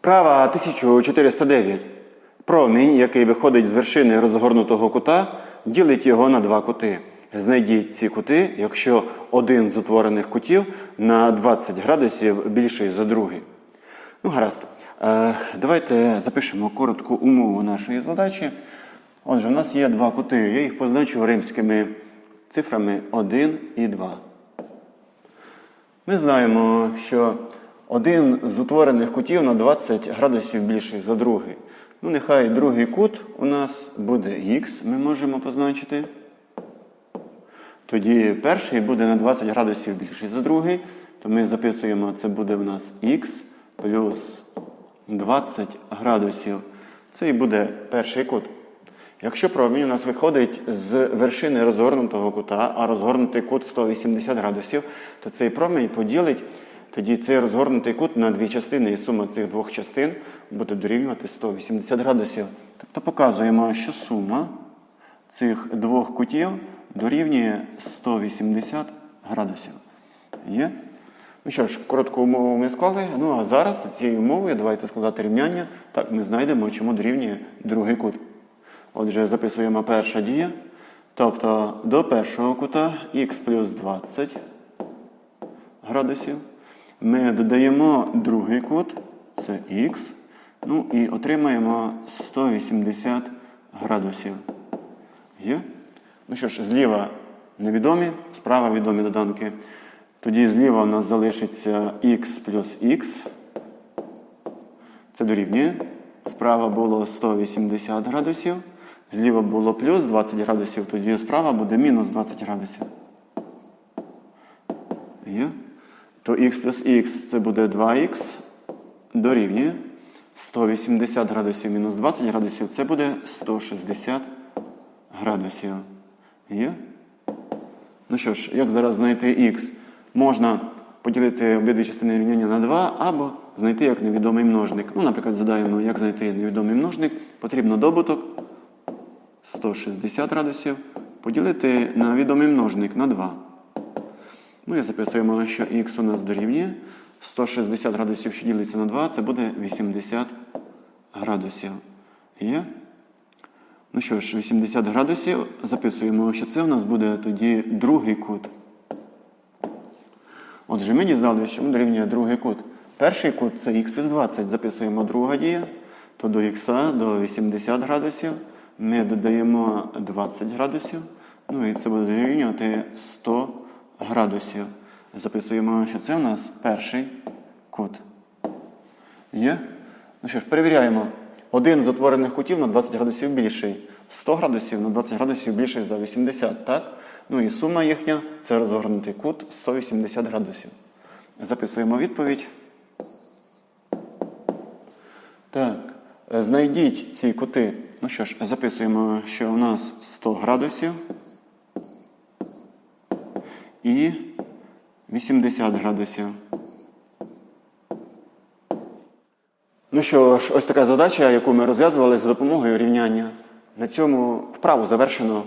Вправа 1409. Промінь, який виходить з вершини розгорнутого кута, ділить його на два кути. Знайдіть ці кути, якщо один з утворених кутів на 20 градусів більший за другий. Ну, гаразд. Е, давайте запишемо коротку умову нашої задачі. Отже, у нас є два кути. Я їх позначу римськими цифрами 1 і 2. Ми знаємо, що один з утворених кутів на 20 градусів більший за другий. Ну, нехай другий кут у нас буде х, ми можемо позначити. Тоді перший буде на 20 градусів більший за другий. То ми записуємо, це буде в нас х плюс 20 градусів. Це і буде перший кут. Якщо промінь у нас виходить з вершини розгорнутого кута, а розгорнутий кут 180 градусів, то цей промінь поділить тоді цей розгорнутий кут на дві частини, і сума цих двох частин буде дорівнювати 180 градусів. Тобто показуємо, що сума цих двох кутів дорівнює 180 градусів. Є? Ну що ж, коротку умову ми склали. Ну а зараз за цією умовою давайте складати рівняння. Так ми знайдемо, чому дорівнює другий кут. Отже, записуємо перша дія. Тобто до першого кута х плюс 20 градусів. Ми додаємо другий кут, це х. Ну і отримаємо 180 градусів. Є? Ну що ж, зліва невідомі, справа відомі доданки. Тоді зліва у нас залишиться х плюс х. Це дорівнює. Справа було 180 градусів. Зліва було плюс 20 градусів, тоді справа буде мінус 20 градусів. Є? То х плюс х це буде 2х дорівнює 180 градусів мінус 20 градусів, це буде 160 градусів. Є? Ну що ж, як зараз знайти х? Можна поділити обидві частини рівняння на 2 або знайти як невідомий множник. Ну, наприклад, задаємо, як знайти невідомий множник. Потрібно добуток 160 градусів поділити на відомий множник на 2. Ми записуємо, що х у нас дорівнює 160 градусів, що ділиться на 2, це буде 80 градусів. Є? Ну що ж, 80 градусів. Записуємо, що це у нас буде тоді другий кут. Отже, ми дізнали, що ми дорівнює другий кут. Перший кут це х плюс 20. Записуємо друга дія. То до х до 80 градусів. Ми додаємо 20 градусів. Ну і це буде дорівнювати 100 градусів. Записуємо, що це у нас перший кут. Є? Ну що ж, перевіряємо. Один з утворених кутів на 20 градусів більший. 100 градусів на 20 градусів більший за 80, так? Ну і сума їхня це розгорнутий кут 180 градусів. Записуємо відповідь. Так, знайдіть ці кути. Ну що ж, записуємо, що у нас 100 градусів і 80 градусів. Ну що ж, ось така задача, яку ми розв'язували за допомогою рівняння. На цьому вправу завершено.